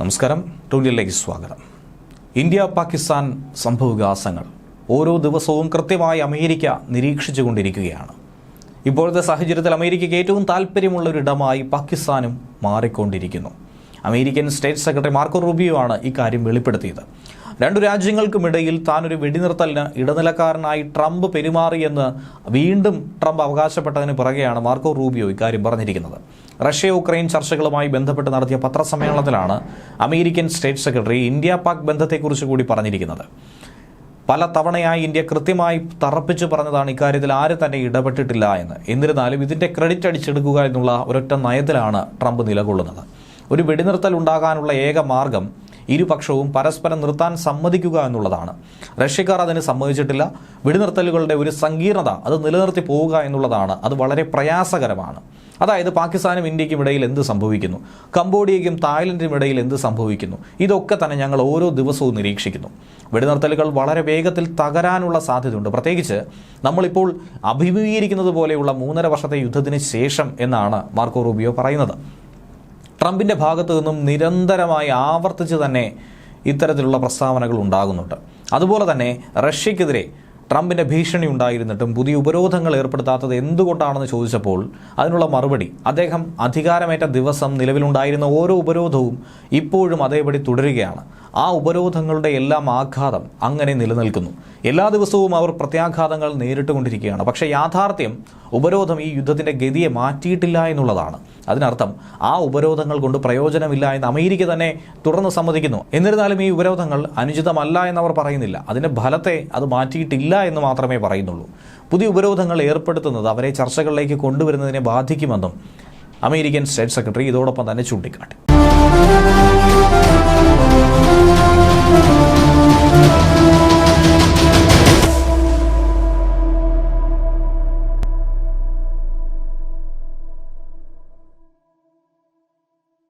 നമസ്കാരം. ടൂലിലേക്ക് സ്വാഗതം. ഇന്ത്യ പാകിസ്ഥാൻ സംഭവവികാസങ്ങൾ ഓരോ ദിവസവും കൃത്യമായി അമേരിക്ക നിരീക്ഷിച്ചുകൊണ്ടിരിക്കുകയാണ്. ഇപ്പോഴത്തെ സാഹചര്യത്തിൽ അമേരിക്കയ്ക്ക് ഏറ്റവും താല്പര്യമുള്ള ഒരിടമായി പാകിസ്ഥാനും മാറിക്കൊണ്ടിരിക്കുന്നു. American state secretary Marco Rubio ആണ് ഇക്കാര്യം വെളിപ്പെടുത്തിയത്. രണ്ടു രാജ്യങ്ങൾക്കുമിടയിൽ താനൊരു വെടിനിർത്തലിന് ഇടനിലക്കാരനായി ട്രംപ് പെരുമാറിയെന്ന് വീണ്ടും ട്രംപ് അവകാശപ്പെട്ടതിന് പിറകെയാണ് മാർക്കോ റൂബിയോ ഇക്കാര്യം പറഞ്ഞിരിക്കുന്നത്. റഷ്യ ഉക്രൈൻ ചർച്ചകളുമായി ബന്ധപ്പെട്ട് നടത്തിയ പത്രസമ്മേളനത്തിലാണ് American state secretary India Pak ബന്ധത്തെക്കുറിച്ച് കൂടി പറഞ്ഞിരിക്കുന്നത്. പല തവണയായി ഇന്ത്യ കൃത്യമായി തറപ്പിച്ചു പറഞ്ഞതാണ് ഇക്കാര്യത്തിൽ ആര് തന്നെ ഇടപെട്ടിട്ടില്ല എന്ന്. എന്നിരുന്നാലും ഇതിന്റെ ക്രെഡിറ്റ് അടിച്ചെടുക്കുക എന്നുള്ള ഒരൊറ്റ നയത്തിലാണ് ട്രംപ് നിലകൊള്ളുന്നത്. ഒരു വെടിനിർത്തൽ ഉണ്ടാകാനുള്ള ഏക മാർഗം ഇരുപക്ഷവും പരസ്പരം നിർത്താൻ സമ്മതിക്കുക എന്നുള്ളതാണ്. റഷ്യക്കാർ അതിന് സമ്മതിച്ചിട്ടില്ല. വെടിനിർത്തലുകളുടെ ഒരു സങ്കീർണത അത് നിലനിർത്തി പോവുക എന്നുള്ളതാണ്. അത് വളരെ പ്രയാസകരമാണ്. അതായത് പാകിസ്ഥാനും ഇന്ത്യക്കും ഇടയിൽ എന്ത് സംഭവിക്കുന്നു? കംബോഡിയയ്ക്കും തായ്ലൻഡിനും ഇടയിൽ എന്ത് സംഭവിക്കുന്നു? ഇതൊക്കെ തന്നെ ഞങ്ങൾ ഓരോ ദിവസവും നിരീക്ഷിക്കുന്നു. വെടിനിർത്തലുകൾ വളരെ വേഗത്തിൽ തകരാനുള്ള സാധ്യതയുണ്ട്. പ്രത്യേകിച്ച് നമ്മളിപ്പോൾ അഭിമുഖീകരിക്കുന്നത് പോലെയുള്ള മൂന്നര വർഷത്തെ യുദ്ധത്തിന് ശേഷം എന്നാണ് മാർക്കോ റൂബിയോ പറയുന്നത്. ട്രംപിന്റെ ഭാഗത്തു നിന്നും നിരന്തരമായി ആവർത്തിച്ച് തന്നെ ഇത്തരത്തിലുള്ള പ്രസ്താവനകൾ ഉണ്ടാകുന്നുണ്ട്. അതുപോലെ തന്നെ റഷ്യക്കെതിരെ ട്രംപിന്റെ ഭീഷണി ഉണ്ടായിരുന്നിട്ടും പുതിയ ഉപരോധങ്ങൾ ഏർപ്പെടുത്താത്തത് എന്തുകൊണ്ടാണെന്ന് ചോദിച്ചപ്പോൾ അതിനുള്ള മറുപടി അദ്ദേഹം അധികാരമേറ്റ ദിവസം നിലവിലുണ്ടായിരുന്ന ഓരോ ഉപരോധവും ഇപ്പോഴും അതേപടി തുടരുകയാണ്. ആ ഉപരോധങ്ങളുടെ എല്ലാം ആഘാതം അങ്ങനെ നിലനിൽക്കുന്നു. എല്ലാ ദിവസവും അവർ പ്രത്യാഘാതങ്ങൾ നേരിട്ടുകൊണ്ടിരിക്കുകയാണ്. പക്ഷേ യാഥാർത്ഥ്യം ഉപരോധം ഈ യുദ്ധത്തിന്റെ ഗതിയെ മാറ്റിയിട്ടില്ല എന്നുള്ളതാണ്. അതിനർത്ഥം ആ ഉപരോധങ്ങൾ കൊണ്ട് പ്രയോജനമില്ല എന്ന് അമേരിക്ക തന്നെ തുറന്ന് സമ്മതിക്കുന്നു. എന്നിരുന്നാലും ഈ ഉപരോധങ്ങൾ അനുചിതമല്ല എന്നവർ പറയുന്നില്ല. അതിന്റെ ഫലത്തെ അത് മാറ്റിയിട്ടില്ല എന്ന് മാത്രമേ പറയുന്നുള്ളൂ. പുതിയ ഉപരോധങ്ങൾ ഏർപ്പെടുത്തുന്നത് അവരെ ചർച്ചകളിലേക്ക് കൊണ്ടുവരുന്നതിനെ ബാധിക്കുമെന്നും അമേരിക്കൻ സ്റ്റേറ്റ് സെക്രട്ടറി ഇതോടൊപ്പം തന്നെ ചൂണ്ടിക്കാട്ടി.